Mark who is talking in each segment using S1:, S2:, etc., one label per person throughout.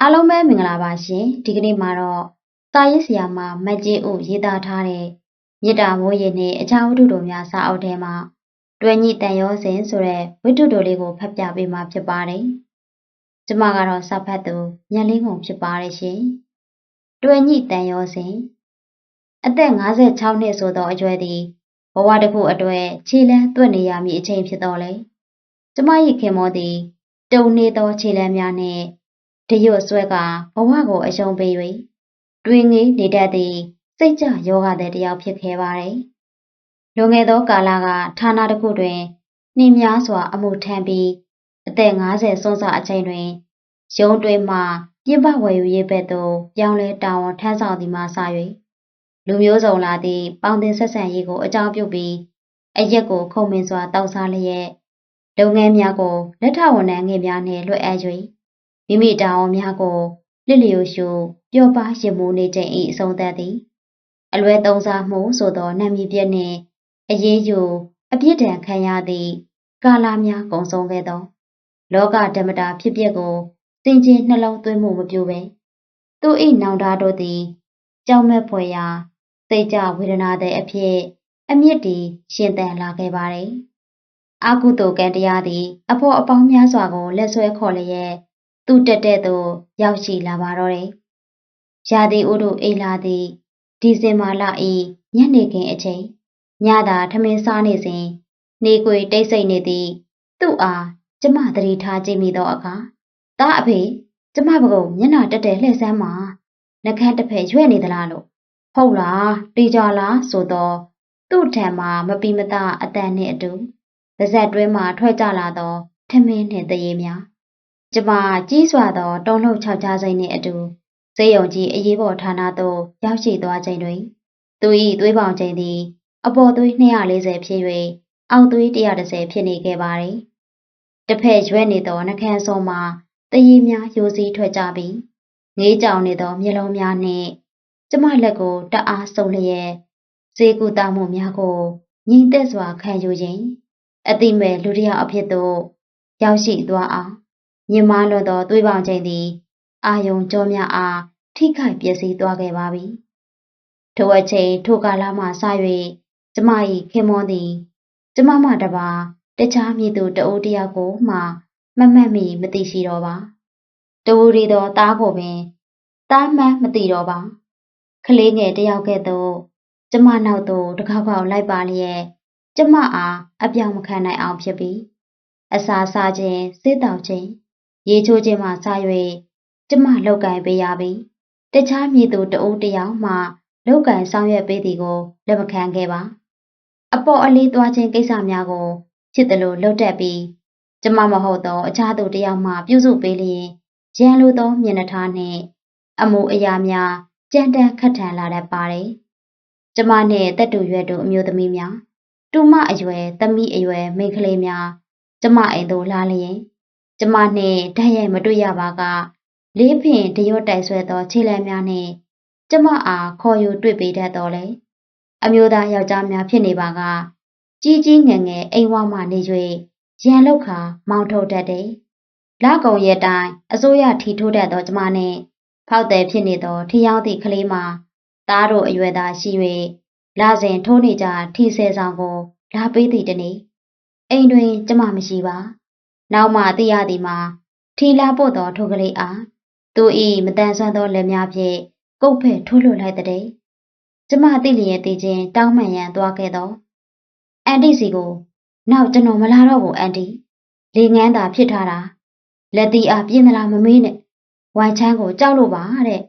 S1: အားလုံးပဲမင်္ဂလာပါရှင်ဒီကနေ့မှာတော့စာရေးဆရာမမတ်ကြီးဦးရေးသားထားတဲ့မြစ်တာမိုးရေနဲ့အခြားဝတ္ထုတို့များစာအုပ်ထဲမှာတွဲညိတန်ရောစင်ဆိုတဲ့ဝတ္ထုတို့လေးကိုဖတ်ပြပေးမှာဖြစ်ပါတယ်ကျမကတော့စာဖတ်သူညလင်းကုန်ဖြစ်ပါတယ်ရှင်တွဲညိတန်ရောစင်အသက်56နှစ်ဆိုသောအရွယ်သည်ဘဝတစ်ခုအတွေ့ခြေလန်းသွက်နေရမည့်အချိန်ဖြစ်တော်လေကျမ၏ခင်မောသည်တုံနေသောခြေလန်းများနှင့် တရွတ်ဆွဲကဘဝကိုအယုံပေး၍တွင်ငေးနေတတ်သည့်စိတ်ကြယောဂတဲ့တယောက်ဖြစ်ခဲ့ပါတယ်။လွန်ခဲ့သောကာလကဌာနတစ်ခုတွင်နှင်းများစွာအမှုထမ်းပြီးအသက်50စွန်းစအချိန်တွင်ရုံးတွင်မှပြပဝယ်ယူရေးဘက်သို့ပြောင်းလဲတာဝန်ထမ်းဆောင်သည်မှစ၍လူမျိုးစုံလာသည့်ပေါင်းတင်ဆက်ဆံရေးကိုအကြောင်းပြုပြီးအရက်ကိုခုံမင်စွာတောက်စားလျက်လုပ်ငန်းများကိုလက်ထဝန်ထမ်းငယ်များနှင့်လွှဲအပ်၍ မိမိတာဝန်များကိုလစ်လျူရှုပျော်ပါရမိုးနေခြင်း၏အဆုံးသတ်သည် အလွဲသုံးစားမှုဆိုသောနာမည်ပြည့်နှင့်အရေးယူအပြစ်ဒဏ်ခံရသည့်ကာလများကုန်ဆုံးခဲ့သော လောကဓမ္မတာဖြစ်ပျက်ကိုစင်ကြင်နှလုံးသွင်းမှုမပြုဘဲသူ၏နောင်တတို့သည်ကြောက်မဲ့ဖွယ်ရာစိတ်ကြဝေဒနာတဲ့အဖြစ် အမြင့်တီရှင်သန်လာခဲ့ပါတယ်။အာကုတုကံတရားသည် အဖို့အပေါင်းများစွာကိုလက်ဆွဲခေါ်လျက် သူ့တက်တဲ့သို့ရောက်ရှိလာပါတော့တယ်။ရာသီဥတုအိမ်လာသည့်ဒီဇင်ဘာလ၏ညနေခင်းအချိန်ညသာထမင်းစားနေစဉ်နေကွေတိတ်ဆိတ်နေသည့်သူ့အားကျမသတိထားကြည့်မိသောအခါတားအဖေကျမပကုံမျက်နှာတက်တဲ့လှည့်ဆန်းမှာနှကန်းတစ်ဖက်ရွဲ့နေသလားလို့ဟုတ်လားတေးကြလားဆိုတော့သူ့ထံမှာမပီမတအတန်နှင့်အတူပါဇက်တွဲမှထွက်ကြလာသောထမင်းနှင့်တရေများ ကျမကြီးစွာသောတုံးလှုပ်ခြောက်ခြားစိတ်နှင့်အတူစေယုံကြီးအရေးပေါ်ဌာနသို့ရောက်ရှိသွားချိန်တွင်သူ၏သွေးပေါင်ချိန်သည် အပေါ်သွေး240ဖြစ်၍အောက်သွေး130ဖြစ်နေခဲ့ပါသည်။တစ်ဖက်ရွက်နေသောနှကန်းစုံမှာတရေများရိုးစည်းထွက်ကြပြီးငေးကြောင်နေသောမျက်လုံးများနှင့်ကျမလက်ကိုတအားဆုံလျက်ဈေးကူတာမှုများကိုညီသက်စွာခံယူခြင်းအတိမဲ့လူတယောက်အဖြစ်သို့ရောက်ရှိသွားအောင် မြင်မလွန်သောသွေးပေါင်ချိန်သည် အာယုံကြောများအားထိခိုက်ပျက်စီးသွားခဲ့ပါပြီ။ထိုအချိန်ထိုကာလမှစ၍ကျမ၏ခင်မွန်းသည်ကျမမှတပါတခြားမည်သူတအိုးတယောက်ကိုမှမမှတ်မိမသိရှိတော့ပါ။တဝူရီသောသားကိုပင်သားမှန်းမသိတော့ပါ။ကလေးငယ်တယောက်ကဲ့သို့ကျမနောက်သို့တကောက်ကောက်လိုက်ပါလျက်ကျမအားအပြောင်မခံနိုင်အောင်ဖြစ်ပြီးအစာစားခြင်းစေးတောက်ခြင်း ရေချိုးခြင်းမှစ၍ကျမလောက်ကင်ပေးရပြီတခြားမည်သူတဦးတယောက်မှလောက်ကင်ဆောင်ရွက်ပေးသည်ကိုလက်မခံခဲ့ပါအပေါ်အလေးသွားခြင်းကိစ္စများကိုဖြစ်တယ်လို့လှုပ်တက်ပြီးကျမမဟုတ်တော့အခြားသူတယောက်မှပြုစုပေးလျင်ရန်လိုသောမျက်နှာထားနှင့် အမှုအရာများကြမ်းတမ်းခတ်ထန်လာတတ်ပါတယ်ကျမနှင့်တက်တူရွယ်တူအမျိုးသမီးများတူမအရွယ်သမီးအရွယ်မိန်းကလေးများကျမအိမ်သို့လာလျင် ကျမနှင့်ဓာတ်ရိုက်မတွေ့ရပါကလေးဖင်တရွတ်တိုက်ဆွဲသောခြေလမ်းများနှင့်ကျမအားခေါ်ယူတွေ့ပေးတတ်တော်လေအမျိုးသားယောက်ျားများဖြစ်နေပါကကြီးကြီးငယ်ငယ်အိမ်ဝမှနေ၍ရန်လောက်ခါမောင်းထုတ်တတ်တယ်လကုံရဲ့တိုင်အစိုးရထီထိုးတတ်သောကျမနှင့်ဖောက်တယ်ဖြစ်နေသောထီယောင်းသည့်ကလေးမှာသားတို့အရွယ်သားရှိ၍လာစဉ်ထိုးနေကြထီဆဲဆောင်ကိုလာပေးသည့်တနေ့အိမ်တွင်ကျမမရှိပါ နောက်မှသိရသည်မှာထီလာပို့သောထိုကလေးအားသူ၏မတန်ဆွမ်းသောလက်များဖြင့်ကုတ်ဖဲ့ထိုးလွှတ်လိုက်တဲ့ကျမသိလျက်သိချင်းတောင်းမှန်ရန်သွားခဲ့တော့အန်တီစီကို နောက်ကျွန်တော်မလာတော့ဘူးအန်တီလေငန်းသာဖြစ်ထားတာလက်တီအားပြင်းသလားမမေးနဲ့ဝိုင်ချမ်းကိုကြောက်လို့ပါတဲ့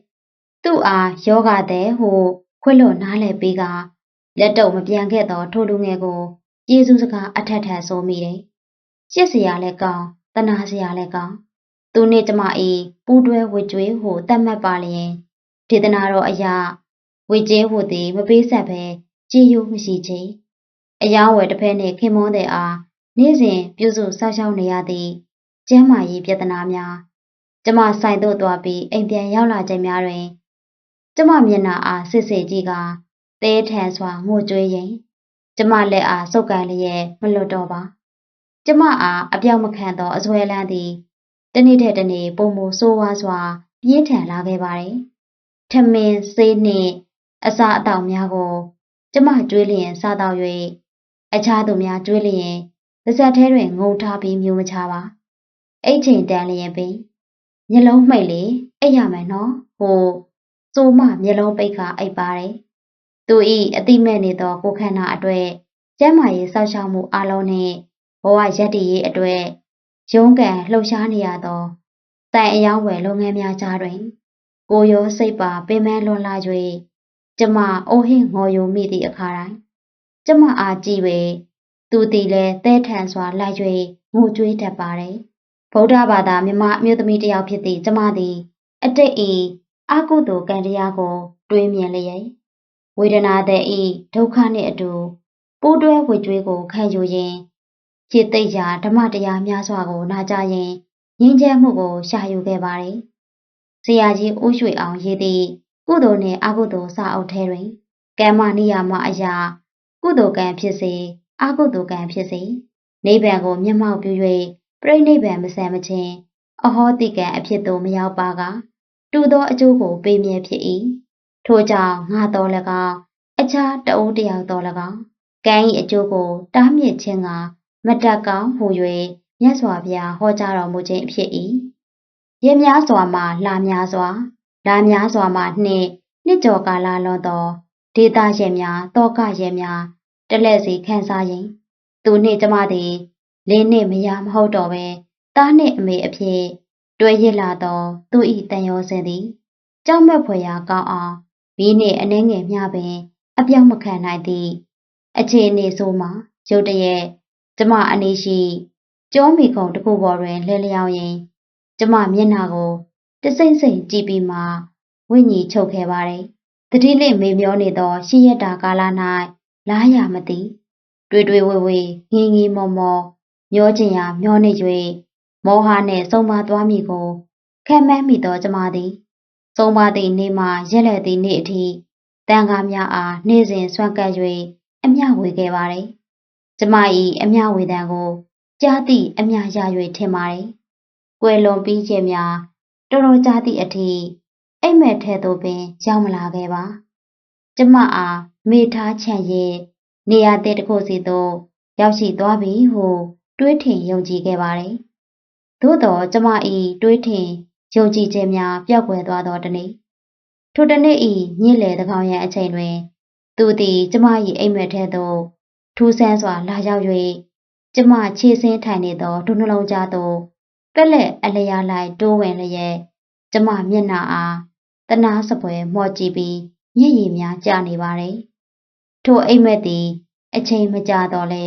S1: သူ့အားယောဂတဲ့ဟိုခွတ်လွတ်နားလဲပေးကလက်တော့မပြန်ခဲ့တော့ထိုလူငယ်ကိုကျေးဇူးစကားအထက်ထက်ဆိုမိတယ် ရှစ်စရာလည်းကောင်းတနာစရာလည်းကောင်းသူနှင့်ကျမ၏ပူးတွဲဝေကျွေးဟုတတ်မှတ်ပါလျင်ဒေသနာတော်အရာဝေကျေးဟုသည်မပေးဆက်ပဲကြည်ယိုမရှိချေအယောင်းဝယ်တစ်ဖက်နှင့်ခင်မွန်းတဲ့အားနေ့စဉ်ပြုစုဆောက်ရှောက်နေရသည်ကျမ်းမာရေးပြဿနာများကျမဆိုင်သို့သွားပြီးအိမ်ပြန်ရောက်လာချိန်များတွင်ကျမမျက်နှာအားစစ်စစ်ကြည့်ကသဲထန်စွာငိုကြွေးရင်ကျမလက်အားစုပ်ကန်လျက်မလွတ်တော့ပါ ကျမအားအပြောက်မခံသောအစွဲလန်းသည်တနေ့တည်းတနေ့ပုံမဆိုးဝါးစွာပြပြင်းထန်လာခဲ့ပါတယ်။ထမင်းဆေးနှင့်အစာအသောက်များကို ကျမကျွေးလျင်စားတော့၍အခြားသူများကျွေးလျင်ပါဇက်ထဲတွင်ငုံထားပြီးမျိုးမချပါ။အိတ်ချိန်တန်လျင်ပင်မျက်လုံးမှိတ်လေအိတ်ရမယ်နော်။ဟိုစိုးမမျက်လုံးပိတ်ခါအိတ်ပါတယ်။သူဤအတိမဲ့နေသောကိုခန္ဓာအတွေ့ကျမ်းမာရေးစောင့်ရှောက်မှုအလုံးနှင့် ဘဝရက်တည်ရေးအတွေ့ရုန်းကန်လှုပ်ရှားနေရသောတိုင်အယောင်းဝယ်လုပ်ငန်းများကြားတွင် ကိုရောစိတ်ပါပင်ပန်းလွန်လာ၍ကျမအိုးဟင်းငေါ်ယိုမိသည့်အခါတိုင်းကျမအားကြည့်၍သူသည်လည်းတဲထန်စွာလိုက်၍ငိုကြွေးတတ်ပါတယ်ဗုဒ္ဓဘာသာမြမအမျိုးသမီးတစ်ယောက်ဖြစ်သည့်ကျမသည် အတိတ်ဤအကုသိုလ်ကံတရားကို တွေးမြင်လျက်ဝေဒနာတဲ့ဤဒုက္ခနှင့်အတူပူးတွဲဝေကြွေးကိုခံယူရင်း จิตသိက္ခာဓမ္မတရားများစွာကိုနာကြားရင်းငြင်းချမ်းမှုကိုရှာယူခဲ့ပါတယ်။ဆရာကြီးဦးရွှေအောင်ရေးသည့်ကုသိုလ်နှင့်အကုသိုလ်စာအုပ်ထဲတွင်ကမ္မနိယာမအရာကုသိုလ်ကံဖြစ်စေအကုသိုလ်ကံဖြစ်စေနိဗ္ဗာန်ကိုမျက်မှောက်ပြု၍ပြိဋိဘံမဆန်မချင်းအဟောတိကံအဖြစ်သို့မရောက်ပါကတူသောအကျိုးကိုပေးမြဲဖြစ်၏ထို့ကြောင့်ငါတော်၎င်းအခြားတအိုးတယောက်တော်၎င်းကံ၏အကျိုးကိုတားမြစ်ခြင်းက မတက်ကောင်းဟူ၍မြတ်စွာဘုရားဟောကြားတော်မူခြင်းဖြစ်၏ရများစွာမှလာများစွာလာများစွာမှနှင့်နှစ်ကျော်ကာလလွန်သောဒေတာရဲ့များတောကရဲ့များတလဲစီခန်းစားရင်သူနှင့်ကျမသည်လင်းနှင့်မယားမဟုတ်တော့ပဲတားနှင့်အမေအဖြစ်တွေ့ရလာသောသူဤတန်ရောစင်သည်ကြောက်မက်ဖွယ်ရာကောင်းအောင်မိနှင့်အနှဲငယ်မျှပင် အပြောင်းမခံနိုင်သည့်အခြေအနေဆိုမှရုတ်တရက် ကျမအနေရှိကြောမီခုံတစ်ခုပေါ်တွင်လဲလျောင်းရင်ကျမမျက်နှာကိုတစိမ့်စိမ့်ကြည့်ပြီးမှဝိညာဉ်ချုပ်ခဲ့ပါတယ်။တတိလိမေမျောနေသောရှီရက်တာကာလ၌လားရမသိတွေ့တွေ့ဝေဝေငင်းငင်းမောမောမျောချင်ရာမျောနေ၍မောဟနှင့်ဆုံးမသွားမိကိုခံမှန်းမိသောကျမသည်ဆုံးမသည့်နေ့မှရက်လက်သည့်နေ့အထိတန်ခါများအားနေ့စဉ်ဆွမ်းကပ်၍အမျှဝေခဲ့ပါတယ်။ ကျမ၏အမျှဝေတံကိုကြားသည့်အမျှရ၍ထင်ပါတယ်။ကွယ်လွန်ပြီးခြင်းများတော်တော်ကြားသည့်အထိအိမ်မက်ထဲသို့ပင်ရောက်မလာခဲ့ပါ။ကျမအားမေထားချန်ရဲ့နေရာတဲ့တစ်ခုစီသို့ရောက်ရှိသွားပြီဟုတွေးထင်ယုံကြည်ခဲ့ပါတယ်။သို့တော့ကျမ၏တွေးထင်ယုံကြည်ခြင်းများပျောက်ကွယ်သွားသောတနေ့ထိုတနေ့၏ညစ်လေသကောင်ရန်အချိန်တွင် သူသည်ကျမ၏အိမ်မက်ထဲသို့ ထူးဆန်းစွာလာရောက်၍ကျမခြေဆင်းထိုင်နေသောဒုနှလုံးကြားသို့ပက်လက်အလျားလိုက်တိုးဝင်လျက်ကျမမျက်နှာအားတနာစပွဲမော့ကြည့်ပြီးမျက်ရည်များကျနေပါတယ်။ထိုအိမ်မက်သည် အချိန်မကြာတော့လဲ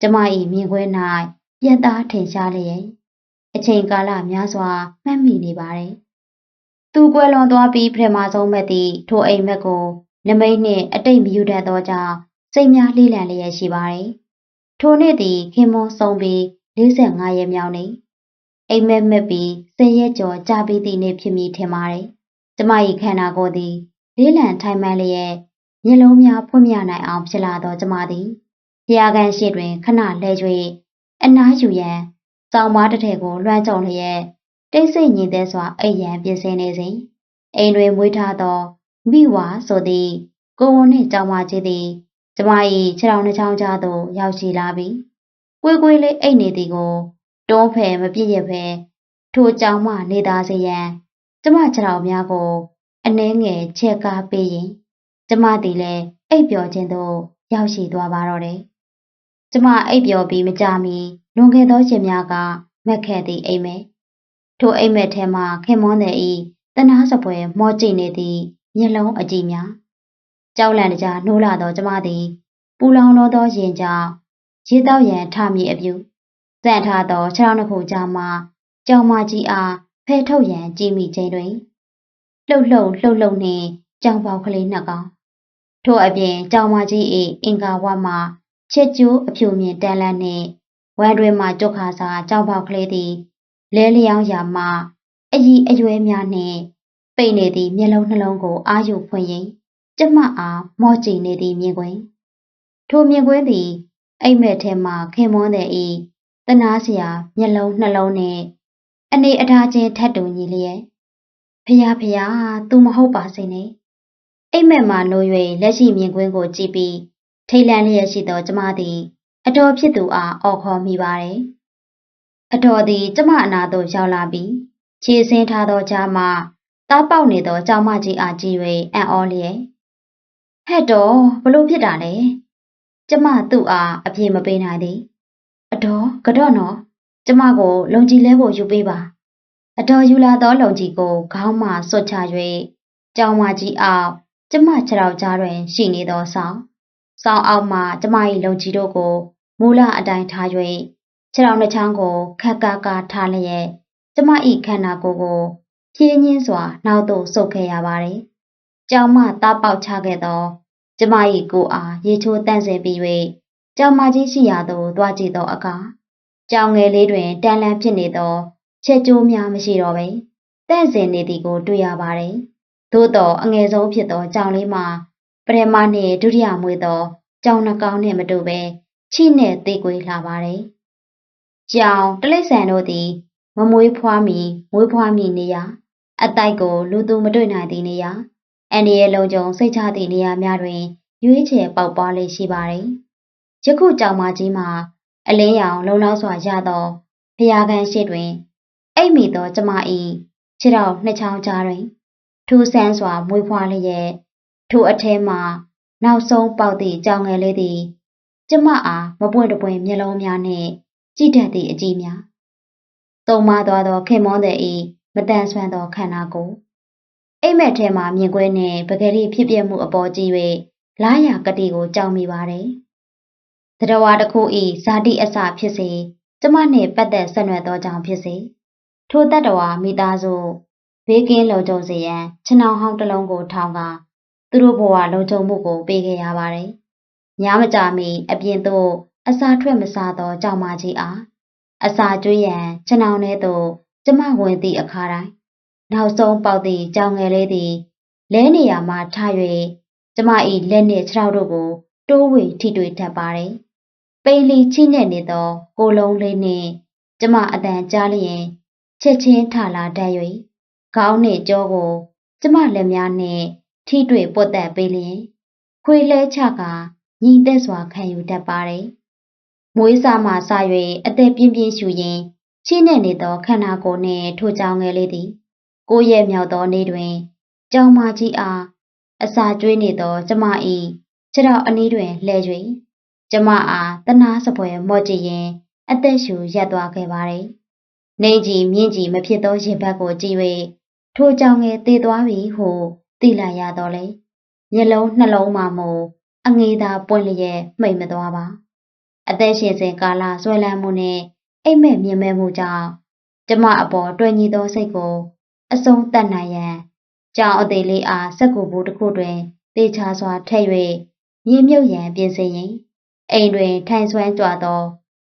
S1: ကျမ၏မြင်ကွင်း၌ပြတ်သားထင်ရှားလျက်အချိန်ကာလများစွာမှတ်မိနေပါတယ်။သူကွယ်လွန်သွားပြီးပထမဆုံးမဲ့သည့်ထိုအိမ်မက်ကိုနမိတ်နှင့်အတိတ်မယူတတ်သောကြောင့် စိတ်များလေးလံလျက်ရှိပါတယ်။ထိုနေ့သည်ခင်မွန်းဆုံးပြီး45ရက်မြောက်နေ့အိမ်မက်မက်ပြီး10ရက်ကျော်ကြာပြီးသည့်နေ့ဖြစ်မည်ထင်ပါတယ်။ကျမ၏ခန္ဓာကိုယ်သည်လေးလံထိုင်မှန်လျက်မျက်လုံးများဖွင့်မြနိုင်အောင်ဖြစ်လာသောကျမသည်ဖျားကန်ရှိတွင်ခဏလဲ၍အနားယူရန်စောင်းမတစ်ထည်ကိုလွှမ်းကြုံလျက်တိတ်ဆိတ်ညင်သက်စွာအိပ်ရန်ပြင်ဆင်နေစဉ်အိမ်တွင်မွေးထားသောမိဝါဆိုသည့်ကိုဝန်နှင့်ကြောင်မကြီးသည် ကျမ၏ခြေထောက်နှချောင်းကြားသို့ရောက်ရှိလာပြီးကွေးကွေးလေးအိတ်နေသည်ကိုတွန်းဖယ်မပြည့်ရဖဲထိုကြောင်မနေသားစေရန်ကျမခြေထောက်များကိုအနှဲငယ်ချက်ကားပေးရင်ကျမသည်လည်းအိပ်ပျော်ခြင်းသို့ရောက်ရှိသွားပါတော့တယ်။ကျမအိပ်ပျော်ပြီးမကြမီလွန်ခဲ့သောရှင်များကမက်ခဲ့သည့်အိမ်မဲထိုအိမ်မက်ထဲမှခင်မွန်းတဲ့ဤတနာစပွဲမောကြည့်နေသည့်မျက်လုံးအကြည့်များ ကြောက်လန့်တကြားနှိုးလာသောကျမသည်ပူလောင်လောသောရင်ကြောင့်ရေတောက်ရန်ထမိအပြုစန့်ထားသောခြေထောက်နှစ်ခုကြားမှကြောင်မကြီးအားဖဲထုတ်ရန်ကြည့်မိခြင်းတွင်လှုပ်လှုပ်လှုပ်လှုပ်နှင့်ကြောင်ပေါက်ကလေးနှစ်ကောင်ထို့အပြင်ကြောင်မကြီး၏အင်္ကာဝမှချက်ကျိုးအဖြူမြင်တန်လန်းနှင့်ဝမ်းတွင်မှကြွခါစာကြောင်ပေါက်ကလေးသည်လဲလျောင်းရာမှအည်အရွယ်များနှင့်ပိတ်နေသည့်မျက်လုံးနှလုံးကိုအာရုံဖွင့်ရင် ကျမအားမော့ကြည့်နေသည့်မြင်ကွင်းထိုမြင်ကွင်းသည်အိမ်မက်ထဲမှခင်မွန်းတဲ့ဤတနာစရာမျက်လုံးနှလုံးနှင့်အနေအထားချင်းထပ်တူညီလျက်ဖဖျားဖျား तू မဟုတ်ပါစေနဲ့အိမ်မက်မှနိုး၍လက်ရှိမြင်ကွင်းကိုကြည့်ပြီးထိတ်လန့်လျက်ရှိသောကျမသည် အတော်ဖြစ်သူအားအော်ခေါ်မိပါတယ်အတော်သည်ကျမအနာသို့ရောက်လာပြီးခြေဆင်းထားသောကြားမှတားပေါက်နေသောကြောင်မကြီးအားကြည့်၍အံ့ဩလျက် ဟဲ့တော့ဘလို့ဖြစ်တာလဲကျမသူ့အားအပြေမပေးနိုင်သည်အတော်ကတော့နော်ကျမကိုလုံကြီးလဲဖို့ယူပေးပါအတော်ယူလာသောလုံကြီးကိုခေါင်းမှဆွတ်ချ၍ကြောင်မကြီးအောက်ကျမခြေထောက်ကြားတွင်ရှိနေသောဆောင်ဆောင်းအောက်မှကျမ၏လုံကြီးတို့ကိုမူလအတိုင်းထား၍ခြေထောက်နှချောင်းကိုခက်ကားကားထားလျက်ကျမ၏ခန္ဓာကိုယ်ကိုဖြင်းညင်းစွာနောက်သို့ဆုတ်ခဲ့ရပါတယ်။ ကြောင်မသားပေါက်ချခဲ့သောကျမ၏ကိုယ်အားရေချိုးတန့်စင်ပြီး၍ကြောင်မကြီးရှိရာသို့တွားကြည့်သောအခါကြောင်ငယ်လေးတွင်တန်လန်းဖြစ်နေသောချက်ကျိုးများမရှိတော့ပဲတန့်စင်နေသည်ကိုတွေ့ရပါတယ်။သို့တော့အငယ်ဆုံးဖြစ်သောကြောင်လေးမှာပထမနှင့်ဒုတိယမွေးသောကြောင်နှကောင်နှင့်မတူပဲချိနဲ့သေးကွေးလာပါတယ်။ကြောင်တလိษံတို့သည်မမွေးဖွားမီမွေးဖွားမီနေရာအတိုက်ကိုလူသူမတွေ့နိုင်သည့်နေရာ အန်ဒီရဲ့လုံခြုံစိတ်ချသည့်နေရာများတွင်ရွေးချယ်ပေါက်ပွားလေးရှိပါတယ်။ယခုကြောင်မကြီးမှာအလင်းရောင်လုံလောက်စွာရသောဖျားကန်ရှိတွင်အိတ်မိသောကျမ၏ခြေတော်နှစ်ချောင်းကြားတွင်ထူဆန်းစွာမွေးဖွားလျက်ထိုအထဲမှနောက်ဆုံးပေါက်သည့်ကြောင်ငယ်လေးသည်ကျမအားမပွင့်တပွင့်မျက်လုံးများနှင့်ကြည့်တတ်သည့်အကြည့်များတုံမသွားသောခင်မောတဲ့ဤမတန်ဆွမ်းသောခန္ဓာကိုယ် အိမ်မက်ထဲမှာမြင်ကွင်းနှင့်ပကတိဖြစ်ပြမှုအပေါ်ကြည့်၍လာရကတိကိုကြောက်မိပါတယ်။တရဝါတစ်ခုဤဇာတိအစဖြစ်စေကျမနှင့်ပတ်သက်ဆက်နွယ်သောကြောင့်ဖြစ်စေထိုတတဝါမိသားစုဘေးကင်းလုံခြုံစေရန်ခြေနှောင်ဟောင်းတစ်လုံးကိုထောင်ကာသူတို့ဘဝလုံခြုံမှုကိုပေးခဲ့ရပါတယ်။ညမကြမီအပြင်သို့အစာထွက်မစားသောကြောင်မကြီးအားအစာကျွေးရန်ခြေနှောင်ထဲသို့ကျမဝင်သည့်အခါတိုင်း နောက်ဆုံးပေါက်သည့်ကြောင်ငယ်လေးသည်လဲနေရာမှထား၍ကျမ၏လက်နှင့်ခြေထောက်တို့ကိုတိုးဝေထိတွေ့တတ်ပါတယ်။ပိန်လီချိနဲ့နေသော ကိုလုံးလေးနှင့်ကျမအတန်ကြားလျင်ချက်ချင်းထလာတတ်၍ခေါင်းနှင့်ကြောကို ကျမလက်များနှင့်ထိတွေ့ပွတ်သက်ပေးလျင်ခွေလဲချကာညီသက်စွာခံယူတတ်ပါတယ်။မွေးစာမှစ၍အသက်ပြင်းပြင်းရှူရင်ချိနဲ့နေသောခန္ဓာကိုယ်နှင့်ထိုကြောင်ငယ်လေးသည် ကိုယ့်ရဲ့မြောက်သောနေ့တွင်ကြောင်မကြီးအားအစာကျွေးနေသော ကျမ၏ခြေတော်အနီးတွင်လှဲ၍ကျမအားတနာစပွဲမော့ကြည့်ရင် အသက်ရှူရပ်သွားခဲ့ပါတယ်။နေကြီးမြင့်ကြီးမဖြစ်သောရင်ဘတ်ကိုကြည့်၍ထိုကြောင်ငယ်တည်သွားပြီဟုသိလိုက်ရတော့လေ။မျက်လုံးနှလုံးမှမို့အငေးသာပွင့်လျက်မှိတ်မသွားပါ။အသက်ရှင်စဉ်ကာလဆွဲလန်းမှုနှင့်အိမ်မက်မြင်မဲ့မှုကြောင့်ကျမအပေါ်တွင်ညီသောစိတ်ကို အဆုံးတတ်နိုင်ရန်ကြောင်အသေးလေးအားစက်ကူဘူးတစ်ခုတွင်တေချာစွာထည့်၍မြေမြုပ်ရန်ပြင်ဆင်ရင်အိမ်တွင်ထိုင်ဆွမ်းကြွသော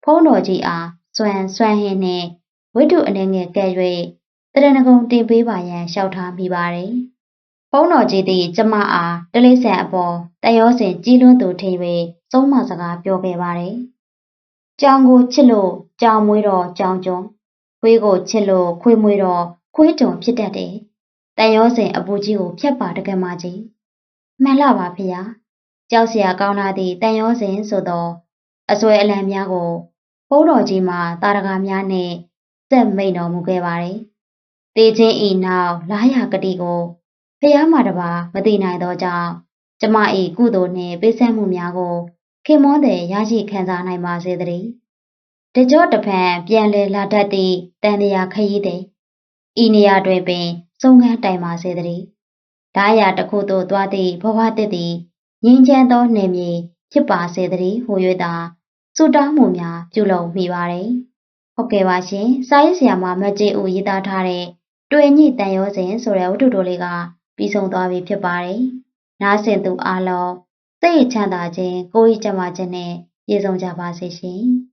S1: ဖုံးတော်ကြီးအားစွမ်းစွမ်းဟင်းနှင့်ဝိတုအနေငယ်ကဲ့၍တရဏဂုံတင်ပေးပါရန်လျှောက်ထားမိပါတယ်။ဖုံးတော်ကြီးသည်ကျမအားတလေးဆန်အပေါ်တရောစင်ကြီးလွန်းသူထင်၍သုံးမစကားပြောခဲ့ပါတယ်။ကြောင်ကိုချစ်လို့ကြောင်မွေးတော့ကြောင်ကျွန်းခွေးကိုချစ်လို့ခွေးမွေးတော့ ခွေးကြုံဖြစ်တတ်တယ်။တန်ရောစင်အပူကြီးကိုဖြတ်ပါတကယ်မကြီး။မှန်လားပါဖေ။ကြောက်စရာကောင်းလာသည့်တန်ရောစင်ဆိုသောအစွဲအလံများကိုဘုန်းတော်ကြီးမှာတာရကာများနှင့်စက်မိန်တော်မူခဲ့ပါတယ်။တေချင်းဤနောက်လာရကတိကိုဖះမှာတပါမသိနိုင်သောကြောင့်ကျမ၏ကုသိုလ်နှင့်ပေးဆက်မှုများကိုခင်မွန်းတဲ့ရရှိခံစားနိုင်ပါစေတည်း။တကြော့တဖန်ပြန်လေလာတတ်သည့်တန်တရာခရီးသည် ဤနေရာတွင်ပင်စုံကန်းတိုင်ပါစေတည်း။ဓာယာတစ်ခုသို့သွားသည့်ဘဝတစ်သည်ငြိမ်းချမ်းသောနေမြေဖြစ်ပါစေတည်းဟူ၍သာဆုတောင်းမှုများပြုလုပ်မိပါတယ်။ဟုတ်ကဲ့ပါရှင်။စာရေးဆရာမမကြေဦးရေးသားထားတဲ့တွေ့ညိတန်ရောစဉ်ဆိုတဲ့ဝတ္ထုတိုလေးကပြီးဆုံးသွားပြီဖြစ်ပါတယ်။နားဆင်သူအားလုံးစိတ်ချမ်းသာခြင်းကိုယ်ဤကျန်းမာခြင်းနဲ့ပြည့်စုံကြပါစေရှင်။